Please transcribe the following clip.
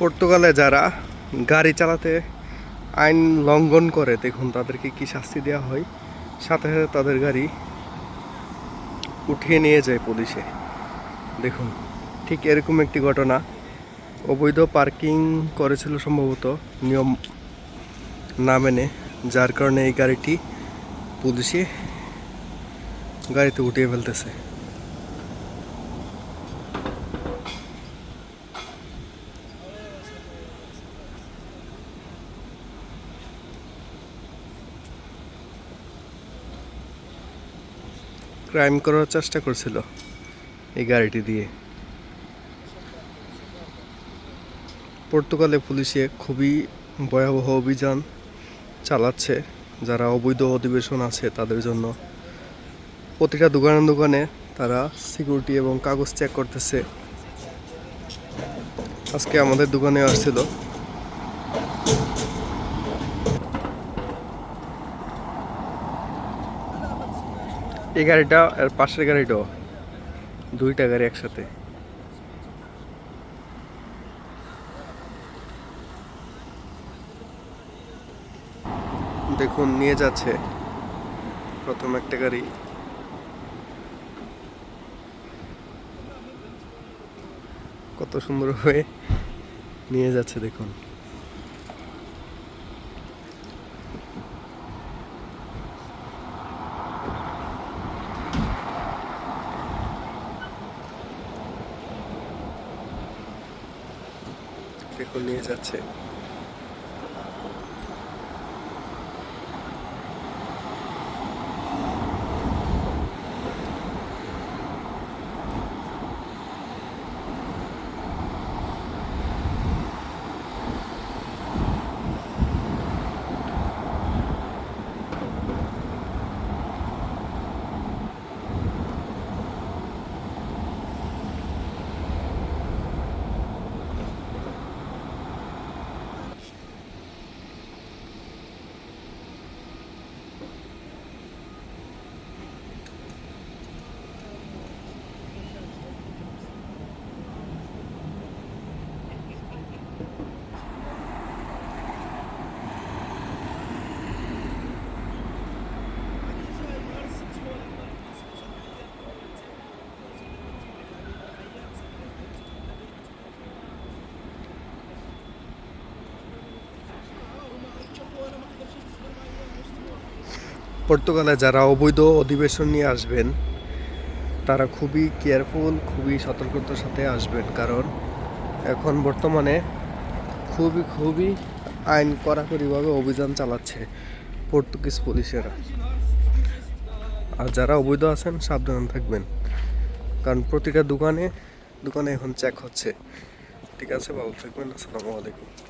পর্তুগালে যারা গাড়ি চালাতে আইন লঙ্ঘন করে, দেখুন তাদেরকে কি শাস্তি দেওয়া হয়। সাথে সাথে তাদের গাড়ি উঠিয়ে নিয়ে যায় পুলিশে। দেখুন, ঠিক এরকম একটি ঘটনা। অবৈধ পার্কিং করেছিল সম্ভবত নিয়ম না মেনে, যার কারণে এই গাড়িটি পুলিশে গাড়িতে উঠিয়ে ফেলতেছে। ক্রাইম করার চেষ্টা করছিল এই গাড়িটি দিয়ে। পর্তুগালে পুলিশে খুবই ভয়াবহ অভিযান চালাচ্ছে। যারা অবৈধ অধিবেশন আছে, তাদের জন্য প্রতিটা দোকানে দোকানে তারা সিকিউরিটি এবং কাগজ চেক করতেছে। আজকে আমাদের দোকানে আসছিল। এই গাড়িটা আর পাশের গাড়িটাও। দুইটা গাড়ি একসাথে। দেখুন, নিয়ে যাচ্ছে। প্রথম একটা গাড়ি। কত সুন্দর হয়ে নিয়ে যাচ্ছে, দেখুন। দেখুন নিয়ে যাচ্ছে। পর্তুগালে যারা অবৈধ অধিবেশন নিয়ে আসবেন, তারা খুবই কেয়ারফুল, খুবই সতর্কতার সাথে আসবেন। কারণ এখন বর্তমানে খুবই খুবই আইন কড়াকড়িভাবে অভিযান চালাচ্ছে পর্তুগিজ পুলিশেরা। আর যারা অবৈধ আছেন, সাবধান থাকবেন। কারণ প্রতিটা দোকানে দোকানে এখন চেক হচ্ছে। ঠিক আছে, ভালো থাকবেন। আসসালামু আলাইকুম।